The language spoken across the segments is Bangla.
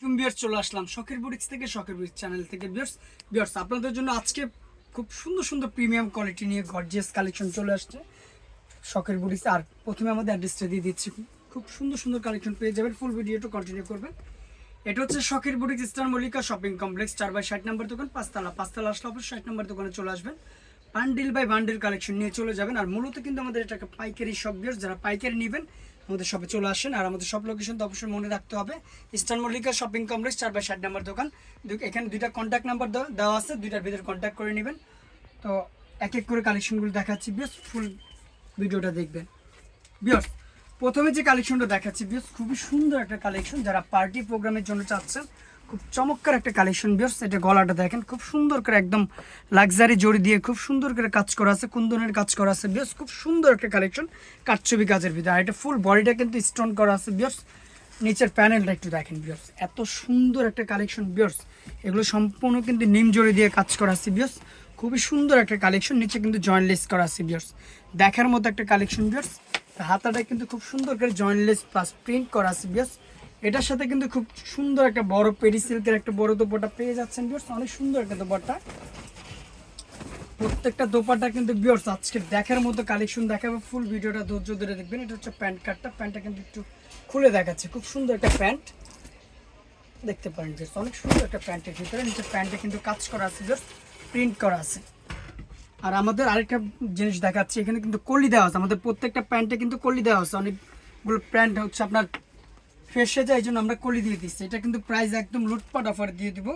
তুমি বিয়ার্স চলে আসলাম। শখের বুটিক্স থেকে, শখের বুটিক্স চ্যানেল থেকে। বিয়ার্স বিয়ার্স আপনাদের জন্য আজকে খুব সুন্দর সুন্দর প্রিমিয়াম কোয়ালিটি নিয়ে গর্জিয়াস কালেকশন চলে আসছে। শখের বুটিক্স আর প্রথমে আমাদের অ্যাড্রেসটা দিয়ে দিচ্ছি। খুব সুন্দর সুন্দর কালেকশন পেয়ে যাবেন ফুল ভিডিওটা কন্টিনিউ করবেন। এটা হচ্ছে শখের boutiques star Mallika shopping complex চার বাই ষাট নম্বর দোকান, পাঁচতলা। পাঁচতলা আসলে অবশ্যই ষাট নম্বর দোকানে চলে আসবেন। বান্ডিল বাই বান্ডিল কালেকশন নিয়ে চলে যাবেন। আর মূলত কিন্তু আমাদের এটা পাইকারি শপ বিয়ার্স যারা পাইকারি নেবেন আমাদের শপে চলে আসেন। আর আমাদের সব লোকেশন তো অবশ্যই মনে রাখতে হবে। ইস্টার্ন মল্লিকা শপিং কমপ্লেক্স চার বাই ষাট নাম্বার দোকান। এখানে দুইটা কন্ট্যাক্ট নাম্বার দেওয়া আছে, দুইটার ভিতরে কন্ট্যাক্ট করে নেবেন। তো এক এক করে কালেকশনগুলো দেখাচ্ছি বেশ ফুল ভিডিওটা দেখবেন। বিয়স প্রথমে যে কালেকশনটা দেখাচ্ছি বেশ খুবই সুন্দর একটা কালেকশন যারা পার্টি প্রোগ্রামের জন্য চাচ্ছেন। খুব চমৎকার একটা কালেকশন বিয়স এটা গলাটা দেখেন, খুব সুন্দর করে একদম লাক্সারি জড়ি দিয়ে খুব সুন্দর করে কাজ করা আছে, কুন্দনের কাজ করা আছে বিয়স খুব সুন্দর একটা কালেকশন কাঠছবি কাজের ভিতরে। আর এটা ফুল বডিটা কিন্তু স্টোন করা আছে বিয়স নিচের প্যানেলটা একটু দেখেন বিয়স এত সুন্দর একটা কালেকশন বিয়ার্স। এগুলো সম্পূর্ণ কিন্তু নিম জড়ি দিয়ে কাজ করা আছে বিয়স খুবই সুন্দর একটা কালেকশন নিচে কিন্তু জয়েন্টলেস করা আছে বিয়স দেখার মতো একটা কালেকশন বিয়স হাতাটা কিন্তু খুব সুন্দর করে জয়েন্টলেস প্লাস প্রিন্ট করা আছে বিয়স এটার সাথে কিন্তু খুব সুন্দর একটা বড় পেরি সিল্কের একটা বড় দোপাটা পেয়ে যাচ্ছেন বিয়স অনেক সুন্দর একটা দোপাটা প্রত্যেকটা দোপাটা কিন্তু বিয়র্স আজকে দেখার মতো কালেকশন দেখাবো ফুল ভিডিওটা ধৈর্য ধরে দেখবেন। এটা হচ্ছে প্যান্ট কার্ডটা প্যান্টটা কিন্তু একটু খুলে দেখাচ্ছে। খুব সুন্দর একটা প্যান্ট। দেখতে পারেন বিয়র্স অনেক সুন্দর একটা প্যান্টের ভিতরে। নিচে প্যান্টে কিন্তু কাজ করা আছে বিয়র্স প্রিন্ট করা আছে। আর আমাদের আরেকটা জিনিস দেখাচ্ছি, এখানে কিন্তু কলি দেওয়া আছে। আমাদের প্রত্যেকটা প্যান্টে কিন্তু কলি দেওয়া আছে। অনেকগুলো প্যান্ট হচ্ছে আপনার ফেসে যায়, এই জন্য আমরা কলি দিয়ে দিচ্ছি। এটা কিন্তু প্রাইস একদম লুটপাট অফার দিয়ে দিব।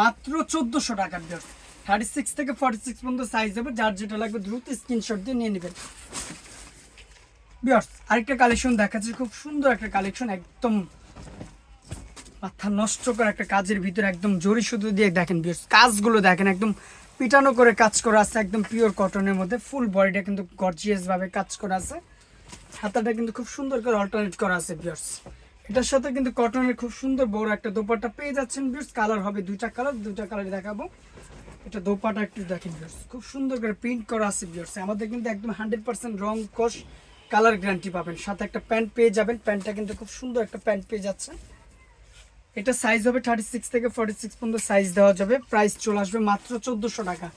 মাত্র চোদ্দোশো টাকার বিয়ার্স থার্টি সিক্স থেকে ফর্টি সিক্স পর্যন্ত সাইজ হবে। যার যেটা লাগবে দ্রুত স্ক্রিনশট দিয়ে নিয়ে নেবেন। বিয়ার্স আরেকটা কালেকশন দেখাচ্ছি। খুব সুন্দর একটা কালেকশন একদম মাথা নষ্ট করে একটা কাজের ভিতরে একদম জরি সুতো দিয়ে দেখেন বিয়ার্স কাজগুলো দেখেন, একদম পিটানো করে কাজ করা আছে, একদম পিওর কটনের মধ্যে। ফুল বডিটা কিন্তু গর্জিয়াস ভাবে কাজ করা আছে। হাতাটা কিন্তু খুব সুন্দর করে অল্টারনেট করা আছে বিয়ার্স এটার সাথে কিন্তু কটনের খুব সুন্দর বড় একটা দোপাট্টা পেয়ে যাচ্ছেন বিয়ার্স কালার হবে দুইটা কালার দুইটা কালার দেখাবো। এটা দোপাটা একটু দেখেন বিয়ার্স খুব সুন্দর করে প্রিন্ট করা আছে বিয়ার্স আমাদের কিন্তু একদম হান্ড্রেড পার্সেন্ট রং কষ কালার গ্যারান্টি পাবেন। সাথে একটা প্যান্ট পেয়ে যাবেন। প্যান্টটা কিন্তু খুব সুন্দর একটা প্যান্ট পেয়ে যাচ্ছে। এটা সাইজ হবে থার্টি সিক্স থেকে ফর্টি সিক্স পর্যন্ত সাইজ দেওয়া যাবে। প্রাইস চলে আসবে মাত্র চোদ্দোশো টাকা।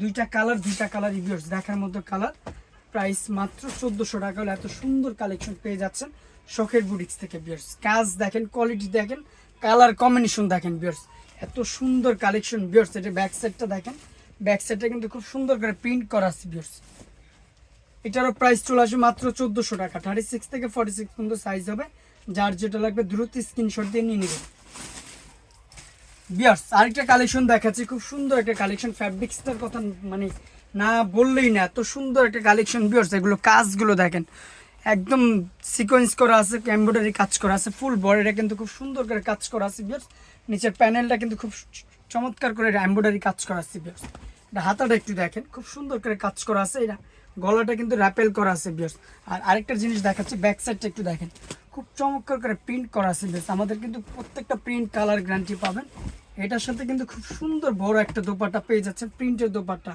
দুইটা কালার দুইটা কালার রিভিউস দেখার মতো কালার প্রাইস মাত্র চোদ্দোশো টাকা হলে এত সুন্দর কালেকশন পেয়ে যাচ্ছেন। শখের বুটিক্স থেকে বিয়ার্স কাজ দেখেন কোয়ালিটি দেখেন কালার কম্বিনেশন দেখেন বিয়ার্স এত সুন্দর কালেকশন বিয়ার্স এটা ব্যাক সাইডটা দেখেন ব্যাক সাইডটা কিন্তু খুব সুন্দর করে প্রিন্ট করা আছে বিয়ার্স এটারও প্রাইস চলে আসবে মাত্র চোদ্দোশো টাকা। থার্টি সিক্স থেকে ফর্টি সিক্স পর্যন্ত সাইজ হবে। যার যেটা লাগবে দ্রুত স্ক্রিনশট দিয়ে নিয়ে নেবেন। বিয়ার্স আরেকটা কালেকশন দেখাচ্ছি। খুব সুন্দর একটা কালেকশন ফ্যাব্রিক্সটার কথা মানে না বললেই না, এত সুন্দর একটা কালেকশন বিয়ার্স এগুলো কাজগুলো দেখেন। একদম সিকোয়েন্স করা আছে এমব্রয়ডারি কাজ করা আছে ফুল বডিটা কিন্তু খুব সুন্দর করে কাজ করা আছে বিয়ার্স নিচের প্যানেলটা কিন্তু খুব চমৎকার করে এমব্রয়ডারি কাজ করা আছে বিয়ার্স এটা হাতাটা একটু দেখেন, খুব সুন্দর করে কাজ করা আছে, এটা গলাটা কিন্তু র্যাপেল করা আছে বিয়ার্স আর আরেকটা জিনিস দেখাচ্ছি ব্যাক সাইডটা একটু দেখেন। খুব চমৎকার করে প্রিন্ট করা আছে বিয়ার্স আমাদের কিন্তু প্রত্যেকটা প্রিন্ট কালার গ্যারান্টি পাবেন। এটার সাথে কিন্তু খুব সুন্দর বড় একটা দোপাট্টা পেয়ে যাচ্ছেন প্রিন্টের দোপাট্টা।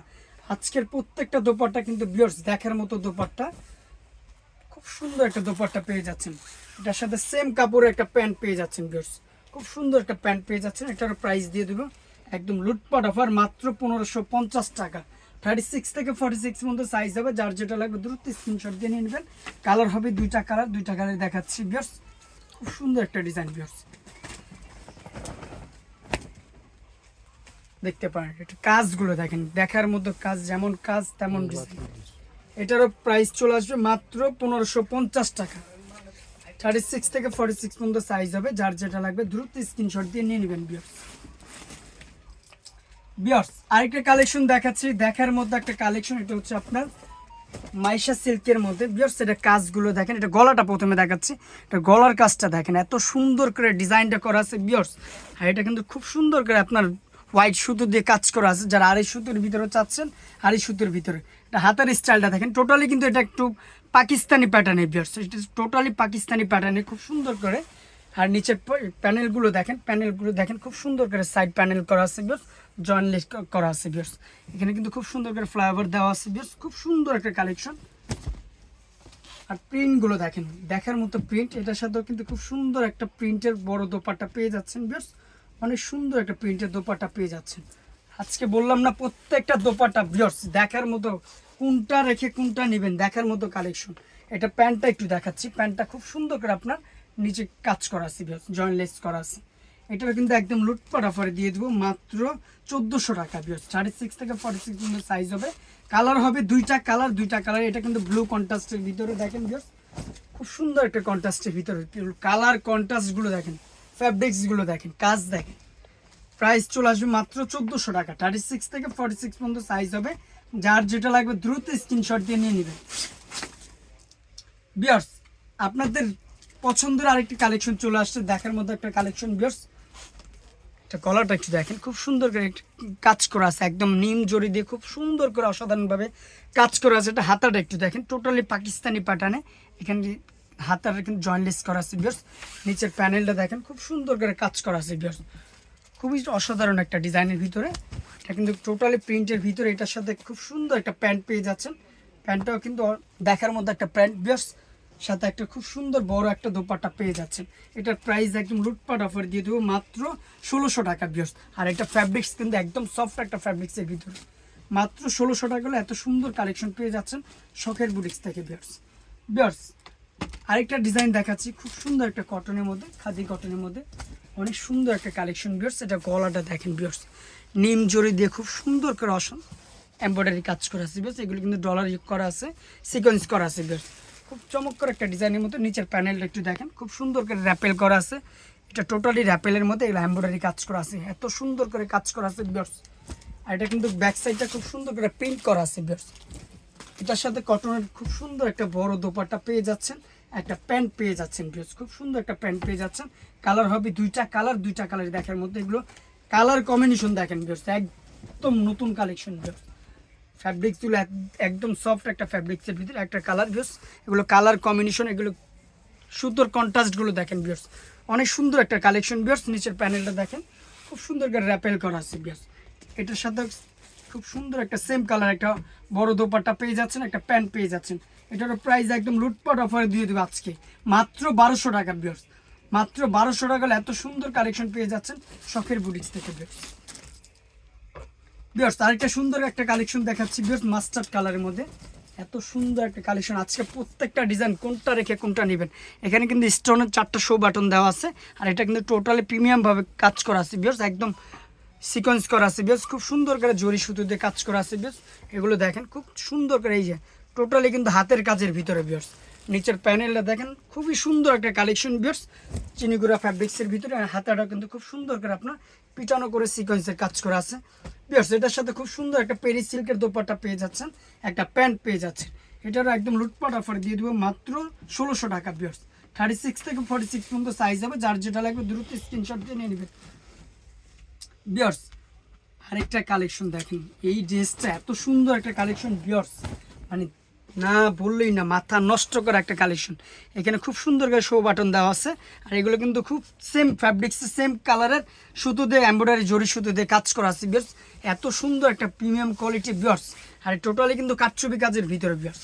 আজকের প্রত্যেকটা দোপাট্টা কিন্তু বিয়ার্স দেখার মতো দোপাট্টা। খুব সুন্দর একটা দোপাট্টা পেয়ে যাচ্ছেন। এটার সাথে সেম কাপড়ের একটা প্যান্ট পেয়ে যাচ্ছেন বিয়ার্স খুব সুন্দর একটা প্যান্ট পেয়ে যাচ্ছেন এটার প্রাইস দিয়ে দেবো। একদম লুটপাট অফার মাত্র পনেরোশো পঞ্চাশ টাকা। থার্টি সিক্স থেকে ফর্টি সিক্স মধ্যে সাইজ হবে যার যেটা লাগবে দ্রুত স্ক্রিনশট দিয়ে নিয়ে নেবেন। কালার হবে দুইটা কালার দুইটা কালার দেখাচ্ছি বিয়ার্স খুব সুন্দর একটা ডিজাইন বিয়ার্স দেখতে পারেন এটা কাজগুলো দেখেন দেখার মধ্যে কাজ যেমন কাজ তেমন ডিজাইন এটারও প্রাইস চলে আসবে মাত্র পনেরোশো পঞ্চাশ টাকা। থার্টি সিক্স থেকে ফর্টি সিক্স পর্যন্ত সাইজ হবে, যার যেটা লাগবে দ্রুত স্ক্রিনশট দিয়ে নিয়ে নেবেন বিয়ার্স বিয়ার্স আরেকটা কালেকশন দেখাচ্ছি, দেখার মধ্যে একটা কালেকশন এটা হচ্ছে আপনার মাইশা সিল্কের মধ্যে। বিয়ার্স এটা কাজগুলো দেখেন, এটা গলাটা প্রথমে দেখাচ্ছি। এটা গলার কাজটা দেখেন, এত সুন্দর করে ডিজাইনটা করা আছে বিয়ার্স আর এটা কিন্তু খুব সুন্দর করে আপনার হোয়াইট সুতো দিয়ে কাজ করা আছে। যারা আড়াই সুতোর ভিতরে চাচ্ছেন, আড়াই সুতোর ভিতরে। হাতের স্টাইলটা দেখেন, টোটালি কিন্তু এটা একটু পাকিস্তানি প্যাটার্নের বিয়ার্স এটা টোটালি পাকিস্তানি প্যাটার্নে খুব সুন্দর করে। আর নিচের প্যানেলগুলো দেখেন প্যানেলগুলো দেখেন, খুব সুন্দর করে সাইড প্যানেল করা আছে বিয়ার্স জয়েন্টলেস করা আছে বিয়ার্স এখানে কিন্তু খুব সুন্দর করে ফ্লাইওভার দেওয়া আছে বিয়ার্স খুব সুন্দর একটা কালেকশন আর প্রিন্টগুলো দেখেন, দেখার মতো প্রিন্ট এটার সাথেও কিন্তু খুব সুন্দর একটা প্রিন্টের বড় দোপাট্টা পেয়ে যাচ্ছেন বিয়ার্স অনেক সুন্দর একটা প্রিন্টের দোপাট্টা পেয়ে যাচ্ছেন। আজকে বললাম না, প্রত্যেকটা দোপাট্টা বিয়ার্স দেখার মতো, কোনটা রেখে কোনটা নেবেন, দেখার মতো কালেকশন এটা প্যান্টটা একটু দেখাচ্ছি। প্যান্টটা খুব সুন্দর করে আপনার নিচে কাজ করা আছে বিয়ার্স জয়েন্টলেস করা আছে। এটাও কিন্তু একদম লুটপাট দিয়ে দেবো, মাত্র চোদ্দোশো টাকা বিয়ার্স থার্টি সিক্স থেকে ফর্টি সিক্স সাইজ হবে। কালার হবে দুইটা কালার দুইটা কালার এটা কিন্তু ব্লু কন্ট্রাস্টের ভিতরে দেখেন বিয়ার্স খুব সুন্দর একটা কন্ট্রাস্টের ভিতরে। কালার কন্ট্রাস্টগুলো দেখেন। ফ্যাব্রিক্সগুলো দেখেন, কাজ দেখেন। প্রাইস চলে আসবে মাত্র চোদ্দোশো টাকা। থার্টি সিক্স থেকে ফর্টি সিক্স পর্যন্ত সাইজ হবে। যার যেটা লাগবে দ্রুত স্ক্রিনশট দিয়ে নিয়ে নেবেন। বিয়ার্স আপনাদের পছন্দের আরেকটি কালেকশন চলে আসছে, দেখার মতো একটা কালেকশন বিয়ার্স এটা কলারটা একটু দেখেন, খুব সুন্দর করে একটু কাজ করা আছে, একদম নিম জড়ি দিয়ে খুব সুন্দর করে অসাধারণভাবে কাজ করা আছে। এটা হাতাটা একটু দেখেন টোটালি পাকিস্তানি প্যাটার্নে এখানে হাতাটা কিন্তু জয়েন্টলেস করা আছে বিয়ার্স নিচের প্যানেলটা দেখেন, খুব সুন্দর করে কাজ করা আছে বিয়ার্স খুবই অসাধারণ একটা ডিজাইনের ভিতরে। এটা কিন্তু টোটালি প্রিন্টের ভিতরে। এটার সাথে খুব সুন্দর একটা প্যান্ট পেয়ে যাচ্ছেন। প্যান্টটাও কিন্তু দেখার মধ্যে একটা প্যান্ট বিয়ার্স সাথে একটা খুব সুন্দর বড় একটা দোপাট্টা পেয়ে যাচ্ছেন। এটার প্রাইস একদম লুটপাট অফার দিয়ে দেবো মাত্র ষোলোশো টাকা বিয়ার্স আর এটা ফ্যাব্রিক্স কিন্তু একদম সফট একটা ফ্যাব্রিক্সের ভিতরে। মাত্র ষোলোশো টাকা হলে এত সুন্দর কালেকশন পেয়ে যাচ্ছেন শখের বুটিক্স থেকে বিয়ার্স বিয়ার্স আরেকটা ডিজাইন দেখাচ্ছি, খুব সুন্দর একটা কটনের মধ্যে, খাদি কটনের মধ্যে। অনেক সুন্দর একটা কালেকশন বিয়ার্স এটা গলাটা দেখেন বিয়ার্স নিম জড়ি দিয়ে খুব সুন্দর করে অসম এমব্রয়ডারি কাজ করা আছে বিয়ার্স এগুলো কিন্তু ডলার করা আছে সিকোয়েন্স করা আছে বিয়ার্স খুব চমৎকার একটা ডিজাইনের মতো নিচের প্যানেলটা একটু দেখেন, খুব সুন্দর করে র্যাপেল করা আছে। এটা টোটালি র্যাপেলের মধ্যে এগুলো এমব্রয়ডারি কাজ করা আছে, এত সুন্দর করে কাজ করা আছে বিয়ার্স আর এটা কিন্তু ব্যাক সাইডটা খুব সুন্দর করে প্রিন্ট করা আছে বিয়ার্স এটার সাথে কটনের খুব সুন্দর একটা বড় দোপাট্টা পেয়ে যাচ্ছেন। একটা প্যান্ট পেয়ে যাচ্ছেন ভিউজ খুব সুন্দর একটা প্যান্ট পেয়ে যাচ্ছেন। কালার হবে দুইটা, কালার দুইটা কালার দেখার মধ্যে এগুলো। কালার কম্বিনেশন দেখেন ভিউজ একদম নতুন কালেকশন ভিউজ ফ্যাব্রিক্সগুলো একদম সফট একটা ফ্যাব্রিক্সের ভিতরে একটা কালার ভিউজ এগুলো কালার কম্বিনেশন, এগুলো সুতোর কন্ট্রাস্টগুলো দেখেন বিয়ার্স অনেক সুন্দর একটা কালেকশন বিয়ার্স নিচের প্যানেলটা দেখেন। খুব সুন্দর করে র্যাপেল করা আছে বিয়ার্স এটার সাথে খুব সুন্দর একটা সেম কালার একটা বড় দোপাট্টা পেয়ে যাচ্ছেন, একটা প্যান্ট পেয়ে যাচ্ছেন। এটারও প্রাইস একদম লুটপাট অফারে দিয়ে দেবো আজকে। মাত্র বারোশো টাকা বিয়ার্স মাত্র বারোশো টাকা এত সুন্দর কালেকশন পেয়ে যাচ্ছেন শখের বুটিক্স থেকে বিয়ার্স বিয়ার্স আরেকটা সুন্দর একটা কালেকশন দেখাচ্ছি বিয়ার্স মাস্টার্ড কালারের মধ্যে। এত সুন্দর একটা কালেকশন আজকে প্রত্যেকটা ডিজাইন কোনটা রেখে কোনটা নেবেন। এখানে কিন্তু স্টোনের চারটা শো বাটন দেওয়া আছে, আর এটা কিন্তু টোটালি প্রিমিয়ামভাবে কাজ করা আছে বিয়ার্স একদম সিকোয়েন্স করা আছে বিয়ার্স খুব সুন্দর করে জরি সুতো দিয়ে কাজ করা আছে বিয়ার্স এগুলো দেখেন, খুব সুন্দর করে এই যে টোটালি কিন্তু হাতের কাজের ভিতরে বিয়ার্স নিচের প্যানেলটা দেখেন, খুবই সুন্দর একটা কালেকশন বিয়ার্স চিনিগুড়া ফ্যাব্রিক্সের ভিতরে হাতাটা কিন্তু খুব সুন্দর করে আপনার পিটানো করে সিকোয়েন্সের কাজ করা আছে। বিয়ার্স এটার সাথে খুব সুন্দর একটা পেরি সিল্কের দোপাট্টা পেয়ে যাচ্ছেন, একটা প্যান্ট পেয়ে যাচ্ছেন। এটারও একদম লুটপাট অফার দিয়ে দেবো মাত্র ষোলোশো টাকা বিয়ার্স থার্টি সিক্স থেকে ফর্টি সিক্স পর্যন্ত সাইজ হবে, যার যেটা লাগবে দ্রুত স্ক্রিনশট দিয়ে নিয়ে নেবেন। বিয়ার্স আরেকটা কালেকশন দেখেন। এই ড্রেসটা এত সুন্দর একটা কালেকশন বিয়ার্স মানে না বললেই না, মাথা নষ্ট করা একটা কালেকশন এখানে খুব সুন্দর করে শো বাটন দেওয়া আছে। আর এগুলো কিন্তু খুব সেম ফ্যাব্রিক্সের সেম কালারের সুতো দিয়ে এমব্রয়ডারি জরি সুতো দিয়ে কাজ করা আছে বিয়ার্স এত সুন্দর একটা প্রিমিয়াম কোয়ালিটি বিয়ার্স আর টোটালি কিন্তু কাঠছবি কাজের ভিতরে বিয়ার্স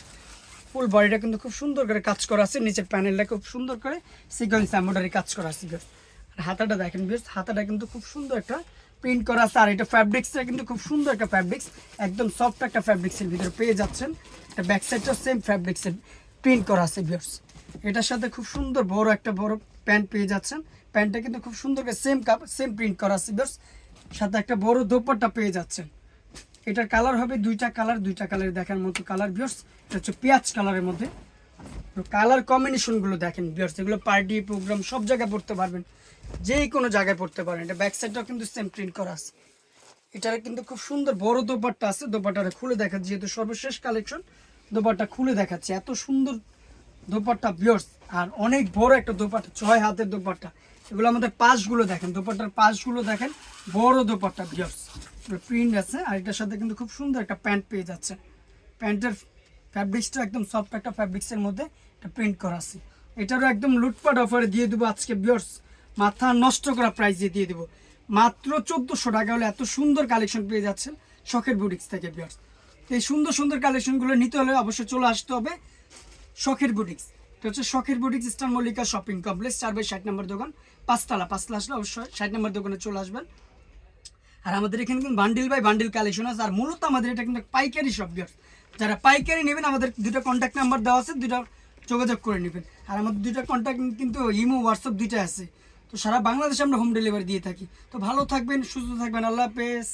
ফুল বডিটা কিন্তু খুব সুন্দর করে কাজ করা আছে। নিচের প্যানেলটা খুব সুন্দর করে সিকোয়েন্স এমব্রয়ডারি কাজ করা আছে বিয়ার্স আর হাতাটা দেখেন বেশ হাতাটা কিন্তু খুব সুন্দর একটা প্রিন্ট করা আছে। আর এটা ফ্যাব্রিক্সটা কিন্তু খুব সুন্দর একটা ফ্যাব্রিক্স একদম সফট একটা ফ্যাব্রিক্সের ভিতরে পেয়ে যাচ্ছেন। এটা ব্যাক সাইডটা সেম ফ্যাব্রিক্সের প্রিন্ট করা আছে বিয়ার্স এটার সাথে খুব সুন্দর বড় একটা বড় প্যান্ট পেয়ে যাচ্ছেন। প্যান্টটা কিন্তু খুব সুন্দর সেম কাপ সেম প্রিন্ট করা আছে বিয়ার্স সাথে একটা বড় দোপাট্টা পেয়ে যাচ্ছেন। এটার কালার হবে দুইটা কালার দুইটা কালার দেখার মতো কালার বিয়ার্স এটা হচ্ছে পেঁয়াজ কালারের মধ্যে। কালার কম্বিনেশনগুলো দেখেন বিয়ার্স এগুলো পার্টি প্রোগ্রাম সব জায়গায় পড়তে পারবেন। যে কোনো জায়গায় পড়তে পারেন, এটা ব্যাক সাইডটাও কিন্তু সেম প্রিন্ট করা আছে। এটার কিন্তু খুব সুন্দর বড় দোপাট্টা আছে দোপাট্টাটা খুলে দেখাচ্ছি, যেহেতু সর্বশেষ কালেকশন দোপাট্টা খুলে দেখাচ্ছে। এত সুন্দর দোপাট্টা বিয়ার্স আর অনেক বড় একটা দোপাট্টা, ছয় হাতের দোপাট্টা। এগুলো আমাদের পাশগুলো দেখেন, দোপাট্টার পাশগুলো দেখেন, বড় দোপাট্টা বিয়ার্স প্রিন্ট আছে, আর এটার সাথে কিন্তু খুব সুন্দর একটা প্যান্ট পেয়ে যাচ্ছে। প্যান্টের ফ্যাব্রিক্সটা একদম সফট একটা ফ্যাব্রিক্সের মধ্যে এটা প্রিন্ট করা আছে। এটারও একদম লুটপাট অফারে দিয়ে দেবো আজকে বিয়ার্স মাথা নষ্ট করা প্রাইসে দিয়ে দিয়ে দেবো। মাত্র চোদ্দোশো টাকা হলে এত সুন্দর কালেকশন পেয়ে যাচ্ছেন শখের বুটিক্স থেকে বিয়ার্স এই সুন্দর সুন্দর কালেকশনগুলো নিতে হলে অবশ্যই চলে আসতে হবে শখের বুটিক্স এটা হচ্ছে শখের boutiques star Mallika shopping complex চার বাই ষাট নম্বর দোকান। পাঁচতলা পাঁচতলা আসলে অবশ্যই ষাট নম্বর দোকানে চলে আসবেন। আর আমাদের এখানে কিন্তু বান্ডিল বাই বান্ডিল কালেকশন আছে। আর মূলত আমাদের এটা কিন্তু পাইকারি শপ বিয়ার যারা পাইকারি নেবেন, আমাদের দুটো কন্ট্যাক্ট নাম্বার দেওয়া আছে দুটো যোগাযোগ করে নেবেন। আর আমাদের দুটো কন্ট্যাক্ট কিন্তু ইমো হোয়াটসঅ্যাপ দুইটা আছে। তো সারা বাংলাদেশে আমরা হোম ডেলিভারি দিয়ে থাকি। তো ভালো থাকবেন, সুস্থ থাকবেন, আল্লাহ হাফেজ।